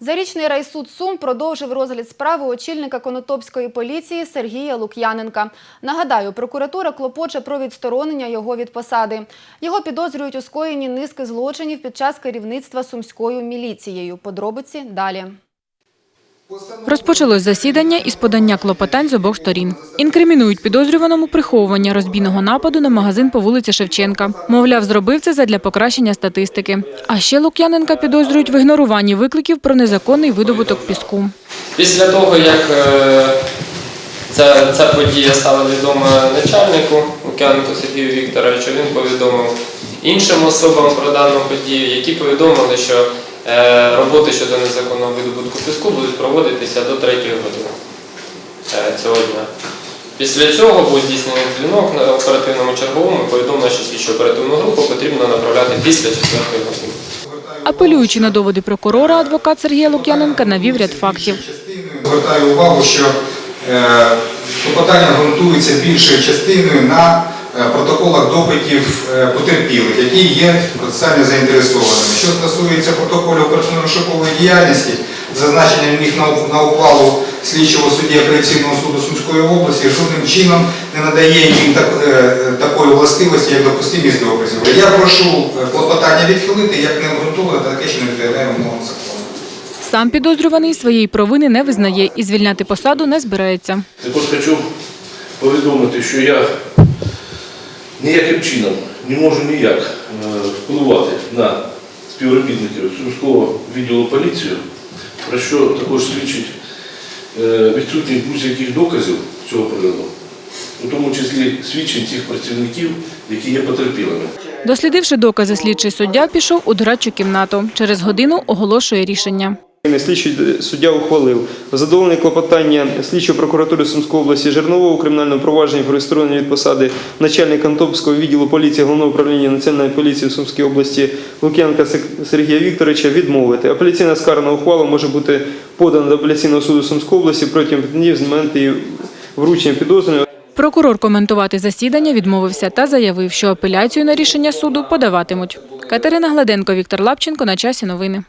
Зарічний райсуд Сум продовжив розгляд справи очільника Конотопської поліції Сергія Лук'яненка. Нагадаю, прокуратура клопоче про відсторонення його від посади. Його підозрюють у скоєнні низки злочинів під час керівництва сумською міліцією. Подробиці далі. Розпочалось засідання із подання клопотань з обох сторін. Інкримінують підозрюваному приховування розбійного нападу на магазин по вулиці Шевченка. Мовляв, зробив це задля покращення статистики. А ще Лук'яненка підозрюють в ігноруванні викликів про незаконний видобуток піску. Після того, як е, ця, ця подія стала відома начальнику Лук'яненку Сергію Вікторовичу, він повідомив іншим особам про дану подію, які повідомили, що роботи щодо незаконного видобутку піску будуть проводитися до 3 години е, цього дня. Після цього був здійснений дзвінок на оперативному черговому повідомлено, що слідчу оперативну групу потрібно направляти після 4 години. Апелюючи на доводи прокурора, адвокат Сергія Лук'яненка навів ряд фактів. Звертаю увагу, що е, клопотання ґрунтується більшою частиною на е, протоколах допитів е, потерпілих, які є процесуально заінтересованими. Що стосується протоколів оперативно-розшукової діяльності, зазначення них на, ухвалу слідчого судді апеляційного суду Сумської області жодним чином не надає їм так, е, такої властивості, як допустимість доказів. Я прошу е, клопотання відхилити, як не обґрунтоване, таке, що не відповідає вимогам закону. Сам підозрюваний своєї провини не визнає і звільняти посаду не збирається. Також хочу повідомити, що я ніяким чином не можу ніяк е, впливати на співробітників Сумського відділу поліції, про що також свідчить е, відсутність будь-яких доказів цього приводу, у тому числі свідчень цих працівників, які є потерпілими. Дослідивши докази, слідчий суддя пішов у дорадчу кімнату. Через годину оголошує рішення. Слідчий суддя ухвалив задоволення клопотання слідчої прокуратури Сумської області Жернового у кримінальному провадженні про відсторонення від посади начальника Антопського відділу поліції Головного управління Національної поліції в Сумській області Лук'янка Сергія Вікторовича відмовити. Апеляційна скарна ухвала може бути подана до апеляційного суду Сумської області протягом днів з моменту її вручення підозрюваного. Прокурор коментувати засідання відмовився та заявив, що апеляцію на рішення суду подаватимуть. Катерина Гладенко, Віктор Лапченко. На часі новини.